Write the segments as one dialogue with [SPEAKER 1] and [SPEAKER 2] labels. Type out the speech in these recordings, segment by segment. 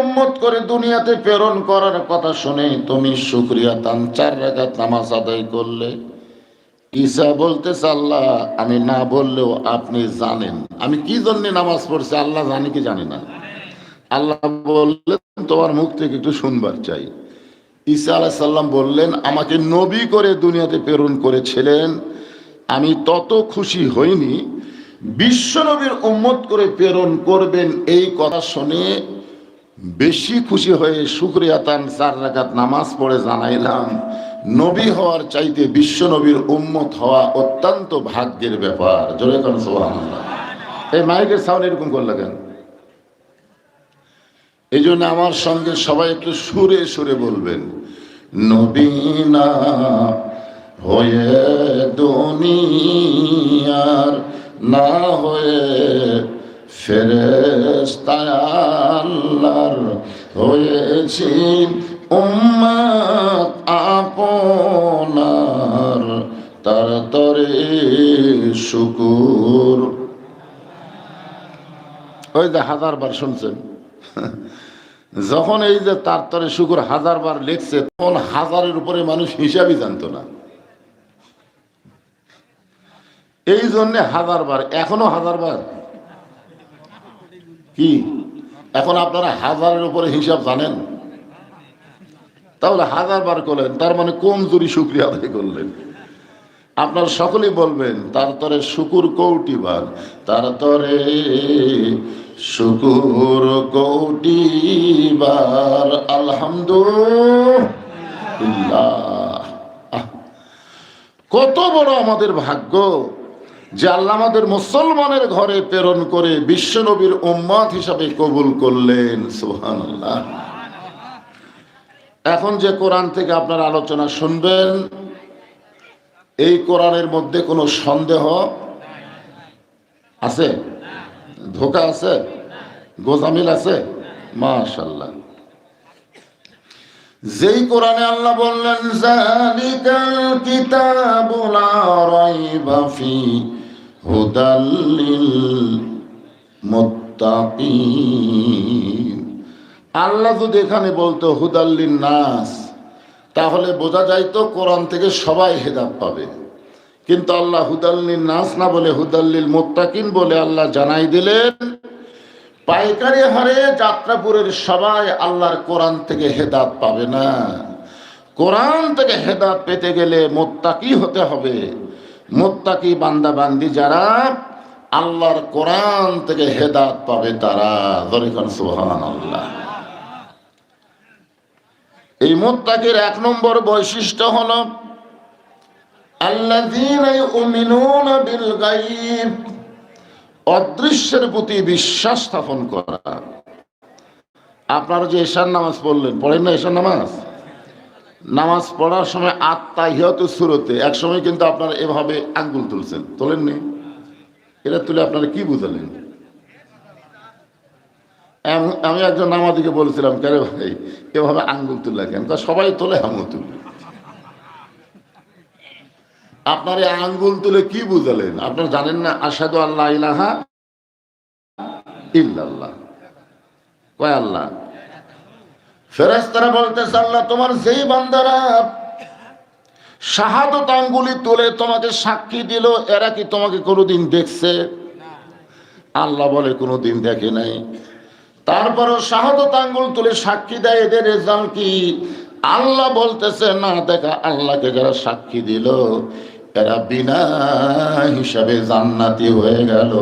[SPEAKER 1] উম্মত করে দুনিয়াতে প্রেরণ করার কথা শুনে তুমি তান চার নামাজ আদায় করলে। ঈসা আল্লাহ, আমি না বললেও আপনি জানেন। আমি কি জন্য নামাজ পড়ছি? আল্লাহ জানি কি জানি না। আল্লাহ বললেন, তোমার মুখ থেকে একটু শুনবার চাই। ঈসা আলাইসাল্লাম বললেন, আমাকে নবী করে দুনিয়াতে প্রেরণ করেছিলেন। আমি তত খুশি হইনি বিশ্বনবীর উম্মত করে প্রেরণ করবেন এই কথা শুনে বেশি খুশি হয়ে শুক্রিয়া তান চার রাকাত নামাজ পড়ে জানাইলাম। নবী হওয়ার চাইতে বিশ্বনবীর উম্মত হওয়া অত্যন্ত ভাগ্যের ব্যাপার। জোরে কারণ এই মাইকের সাউন্ড এরকম করলে কেন? এই জন্য আমার সঙ্গে সবাই একটু সুরে সুরে বলবেন। নবীনা হয়ে দুনিয়ার না হয়ে ফেরেস্তায় আল্লাহর হয়েছি উম্মাত আপনার। তার তরে শুকুর। ওই যে হাজার বার শুনছেন? যখন এই যে তার তরে শুকুর হাজার বার লিখছে, তখন হাজারের উপরে মানুষ হিসাবই জানতো না। এই জন্যে হাজার বার এখনও হাজার বার কি? এখন আপনারা হাজারের উপরে হিসাব জানেন? তাহলে হাজার বার করলেন, তার মানে কম জুরি শুক্রিয়া আদায় করলেন? আপনার সকলেই বলবেন, তার তরে শুকুর কৌটি বার তার তরে শুকুর কৌটি বার আলহামদুলিল্লাহ কত বড় আমাদের ভাগ্য। যে আল্লাহ আমাদের মুসলমানের ঘরে প্রেরণ করে বিশ্বনবীর উম্মাদ হিসাবে কবুল করলেন। সোহান এখন যে কোরআন থেকে আপনারা আলোচনা শুনবেন, এই কোরআনের মধ্যে কোনো সন্দেহ আছে? ধোকা আছে? গোজামিল আছে? মাশাল্লাহ যেই কোরআনে আল্লাহ বললেন জালিকাল কিতাবু রাইবা ফি হুদাল লিল মুত্তাকিন। আল্লাহ যদি এখানে বলতো হুদাল্লিন নাস, তাহলে বোঝা যায় তো কোরআন থেকে সবাই হেদাব পাবে। কিন্তু আল্লাহ হুদাল্লিন নাস না বলে হুদাল্লিল মোত্তাকিন বলে আল্লাহ জানাই দিলেন, পাইকারি হারে যাত্রাপুরের সবাই আল্লাহর কোরআন থেকে হেদাত পাবে না। কোরআন থেকে হেদাত পেতে গেলে মোত্তাকি হতে হবে। মোত্তাকি বান্দা বান্দি যারা আল্লাহর কোরআন থেকে হেদাত পাবে তারা। সুহান আল্লাহ এই মোত্তাকির এক নম্বর বৈশিষ্ট্য হলো অদৃশ্যের প্রতি বিশ্বাস স্থাপন করা। আপনারা যে এশার নামাজ পড়লেন, পড়েন না এশার নামাজ? নামাজ পড়ার সময় আত্মা হিয়ত সুরতে, এক সময় কিন্তু আপনারা এভাবে আঙ্গুল তুলছেন। তোলেননি? এটা তুলে আপনারা কি বুঝালেন? আমি একজন নামাদিকে বলছিলাম কেন ভাই, এভাবে আঙ্গুল তুললা কেন? তা সবাই তোলে আঙুল তুলে। আপনার এই আঙ্গুল তুলে কি বুঝালেন? আপনার জানেন না আসাদু আল্লাহ ইলাহা ইল্লাল্লাহ। কয় আল্লাহ? ফেরেস্তারা বলতেছে, আল্লাহ, তোমার যেই বান্দারা শাহাদত আঙ্গুলি তুলে তোমাকে সাক্ষী দিল, এরা কি তোমাকে কোনোদিন দেখছে? আল্লাহ বলে, কোনোদিন দেখে নাই। তারপরও শাহাদত আঙ্গুল তুলে সাক্ষী দেয়, এদের রেজাল্ট কি? আল্লাহ বলতেছে, না, দেখা, আল্লাহকে যারা সাক্ষী দিল, এরা বিনা হিসাবে জান্নাতি হয়ে গেল।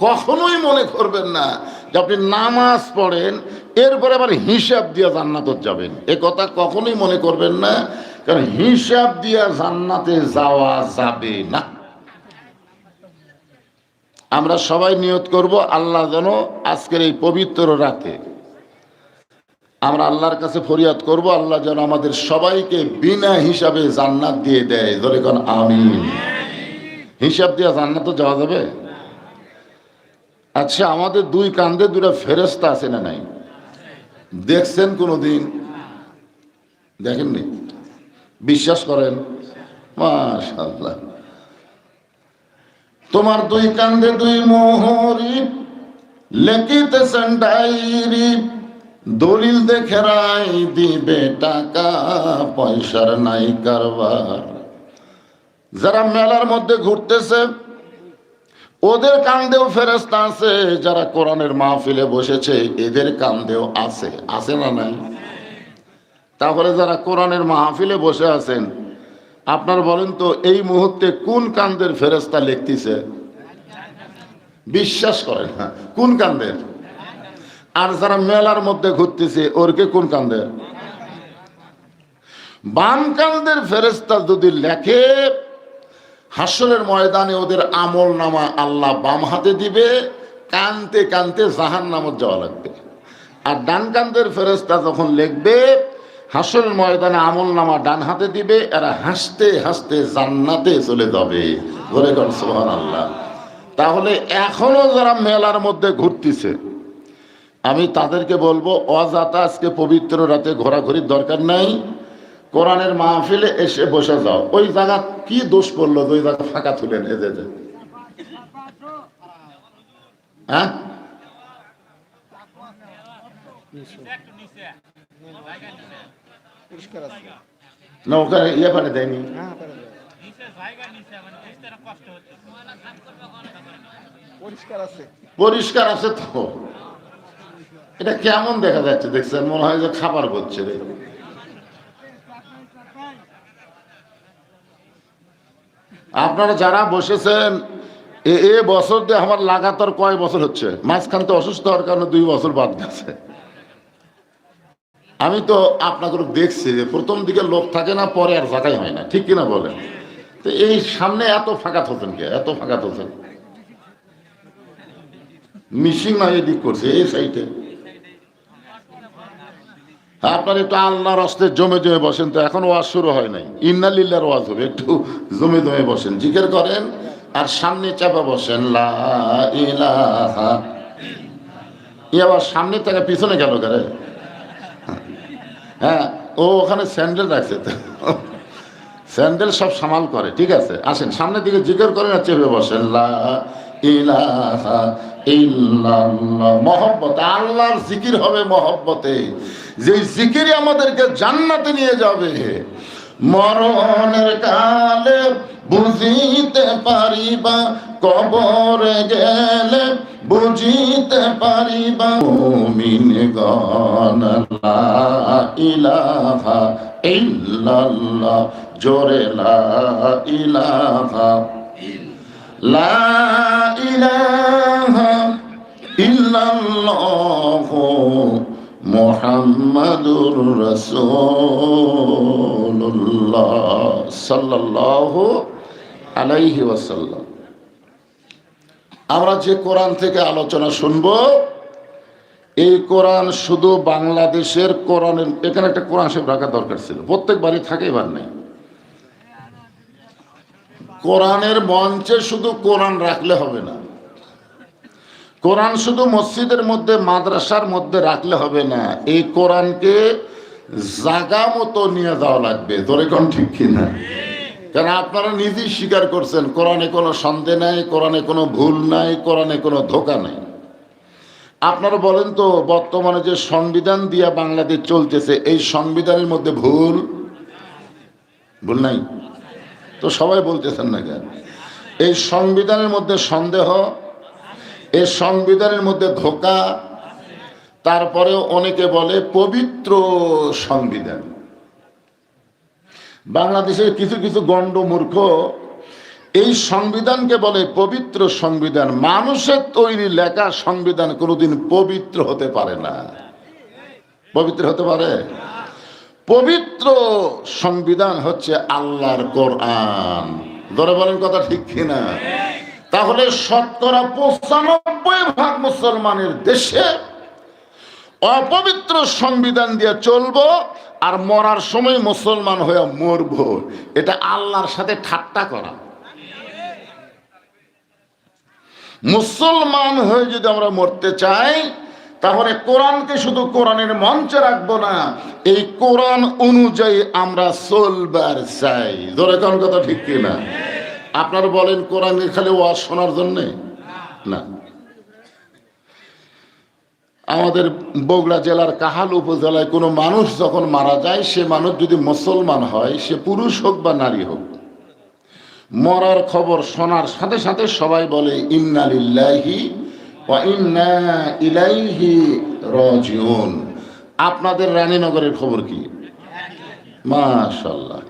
[SPEAKER 1] কখনোই মনে করবেন না যে আপনি নামাজ পড়েন, এরপরে আবার হিসাব দিয়ে জান্নাতত যাবেন। এ কথা কখনোই মনে করবেন না, কারণ হিসাব দিয়া জান্নাতে যাওয়া যাবে না। আমরা সবাই নিয়ত করব, আল্লাহ যেন আজকের এই পবিত্র রাতে আমরা আল্লাহর কাছে ফরিয়াদ করব, আল্লাহ যেন আমাদের সবাইকে বিনা হিসাবে জান্নাত দিয়ে দেয়। ধরে কোন আমি হিসাব দিয়ে জান্নাত যাওয়া যাবে? আচ্ছা আমাদের দুই কান্দে দুটা ফেরস্তা আছে না নাই? দেখছেন কোনো দিন দেখেননি? বিশ্বাস করেন? মাশাল্লাহ তোমার দুই কান্দে দুই মোহরি লেখিতেছেন ডাইরি দলিল দেখে রাই দিবে টাকা, পয়সার নাই কারবার। যারা মেলার মধ্যে ঘুরতেছে ওদের কান্দেও ফেরেস্তা আছে, যারা কোরআনের মাহফিলে বসেছে, এদের কান্দেও আছে। আছে না নাই? তারপরে যারা কোরআনের মাহফিলে বসে আছেন, আপনার বলেন তো, এই মুহূর্তে কোন কান্দের ফেরেস্তা লিখতেছে? বিশ্বাস করেন না কোন কান্দের? আর যারা মেলার মধ্যে ঘুরতেছে ওরকে কোন কান্দের? বাম কান্দের ফেরেস্তা যদি লেখে হাসরের ময়দানে ওদের আমল নামা আল্লাহ বাম হাতে দিবে, কানতে কানতে জাহান নামত যাওয়া লাগবে। আর ডান কান্দের ফেরেস্তা যখন লিখবে হাসনের ময়দানে আমল নামা ডান হাতে দিবে, এরা হাসতে হাসতে জান্নাতে চলে যাবে। কর সোহান আল্লাহ তাহলে এখনও যারা মেলার মধ্যে ঘুরতেছে, আমি তাদেরকে বলব অজাতা আজকে পবিত্র রাতে ঘোরাঘুরির দরকার নাই। কোরআনের মাহফিলে এসে বসে যাও। ওই জায়গা কি দোষ যে ওই জায়গা ফাঁকা তুলেন যে? হ্যাঁ? ইয়ে পানি দেয়নি।
[SPEAKER 2] পরিষ্কার আছে
[SPEAKER 1] তো। এটা কেমন দেখা যাচ্ছে দেখছেন? মনে হয় যে খাবার করছে রে। আপনারা যারা বসেছেন, এ বছর দিয়ে আমার লাগাতার কয় বছর হচ্ছে? মাঝখান তো অসুস্থ হওয়ার কারণে দুই বছর বাদ গেছে। আমি তো আপনাকে দেখছি যে প্রথম দিকে লোক থাকে না, পরে আর জায়গায় হয় না। ঠিক কিনা বলেন? তো এই সামনে এত ফাঁকা থাকেন কে? এত ফাঁকা থাকেন মিশিং না এদিক করছে, এই সাইডে আপনার একটু আল্লাহর অস্তে জমে জমে বসেন তো এখন ওয়াজ শুরু হয় নাই। ইন্নালিল্লার ওয়াজ হবে, একটু জমে জমে বসেন, জিকের করেন আর সামনে চাপা বসেন, লা ই আবার সামনে থেকে পিছনে গেল করে হ্যাঁ ও ওখানে স্যান্ডেল রাখছে তো। স্যান্ডেল সব সামাল করে, ঠিক আছে, আসেন, সামনের দিকে জিকের করেন আর চেপে বসেন, লা মহব্বত, আল্লাহর জিকির হবে মহব্বতে। যে জিকিরই আমাদেরকে জান্নাতে নিয়ে যাবে, মরণের কালে বুঝিতে পারিবা, কবরে গেলে বুঝিতে পারিবা, মুমিন গণ লা ইলাহা ইল্লাল্লাহ, জোরে লা ইলাহা লা ইলাহা ইল্লাল্লাহ মুহাম্মাদুর সাল্লাল্লাহু আলাইহি ওয়াসাল্লাম। আমরা যে কোরআন থেকে আলোচনা শুনব, এই কোরআন শুধু বাংলাদেশের কোরআনের, এখানে একটা কোরআন সব রাখা দরকার ছিল। প্রত্যেক বাড়ি থাকে, এবার নেই। কোরআনের মঞ্চে শুধু কোরআন রাখলে হবে না। কোরআন শুধু মসজিদের মধ্যে, মাদ্রাসার মধ্যে রাখলে হবে না। এই কোরআনকে জাগা মতো নিয়ে যাওয়া লাগবে। তোরে কোন ঠিক কিনা? কেন আপনারা নিজেই স্বীকার করছেন, কোরআনে কোনো সন্দেহ নাই, কোরআনে কোনো ভুল নাই, কোরআনে কোনো ধোকা নাই। আপনারা বলেন তো, বর্তমানে যে সংবিধান দিয়া বাংলাদেশ চলতেছে, এই সংবিধানের মধ্যে ভুল? ভুল নাই? তো সবাই বলতেছেন না কেন? এই সংবিধানের মধ্যে সন্দেহ এই সংবিধানের মধ্যে ধোকা। তারপরে অনেকে বলে পবিত্র সংবিধান। বাংলাদেশের কিছু কিছু গণ্ড মূর্খ এই সংবিধানকে বলে পবিত্র সংবিধান। মানুষের তৈরি লেখা সংবিধান কোনোদিন পবিত্র হতে পারে না। পবিত্র হতে পারে? পবিত্র সংবিধান হচ্ছে আল্লাহর কোরআন। ধরে বলেন কথা ঠিক কিনা? তাহলে শতকরা পঁচানব্বই ভাগ মুসলমানের দেশে অপবিত্র সংবিধান দিয়ে চলবো আর মরার সময় মুসলমান হয়ে মরব। এটা আল্লাহর সাথে ঠাট্টা করা। মুসলমান হয়ে যদি আমরা মরতে চাই, তাহলে কোরআনকে শুধু কোরআনের মঞ্চে রাখব না, এই কোরআন অনুযায়ী আমরা চলবার চাই। ধরে কোন কথা ঠিক কিনা? আপনারা বলেন কোরআনের খালি ওয়াজ শোনার জন্যে? না। আমাদের বগুড়া জেলার কাহাল উপজেলায় কোনো মানুষ যখন মারা যায়, সে মানুষ যদি মুসলমান হয়, সে পুরুষ হোক বা নারী হোক, মরার খবর শোনার সাথে সাথে সবাই বলে আপনাদের রানীনগরের খবর কি? মাশাল্লাহ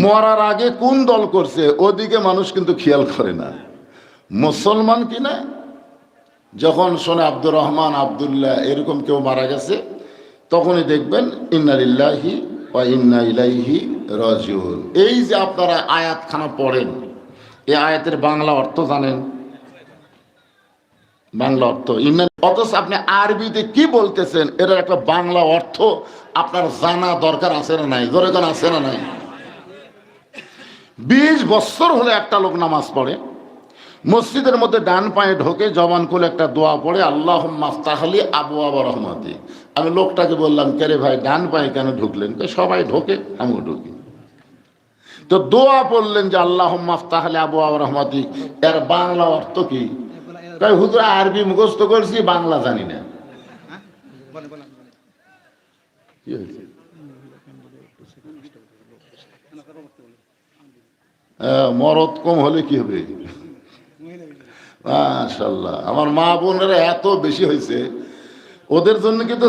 [SPEAKER 1] মরার আগে কোন দল করছে, ওদিকে মানুষ কিন্তু খেয়াল করে না। মুসলমান কিনা যখন শোনে আব্দুর রহমান, আবদুল্লাহ এরকম কেউ মারা গেছে, তখনই দেখবেন ইন্নালিল্লাহি বা ইন্না ইলাইহি রাজিউন। এই যে আপনারা আয়াতখানা পড়েন, এই আয়াতের বাংলা অর্থ জানেন? বাংলা অর্থ। ইন্না অথচ আপনি আরবিতে কি বলতেছেন, এটার একটা বাংলা অর্থ আপনার জানা দরকার আছে না নাই? জোরে কোন, আছে না নাই? বিশ বছর হলে একটা লোক নামাজ পড়ে মসজিদের মধ্যে ডান পায়ে ঢোকে জবান করে একটা দোয়া পড়ে আল্লাহ মাস্তাহালি আবু আবা রহমতি। আমি লোকটাকে বললাম কেরে ভাই ডান পায়ে কেন ঢুকলেন? সবাই ঢোকে আমিও ঢুকি। তো দোয়া পড়লেন যে আল্লাহ মাফতাহলে আবু আবা রহমাতি। এর বাংলা অর্থ কি? তাই হুজুর আরবি মুখস্থ করছি বাংলা জানি না। কি হয়েছে? মরদ কম হলে কি হবে? মাশাল্লাহ আমার মা বোনেরা এত বেশি হয়েছে ওদের জন্য কিন্তু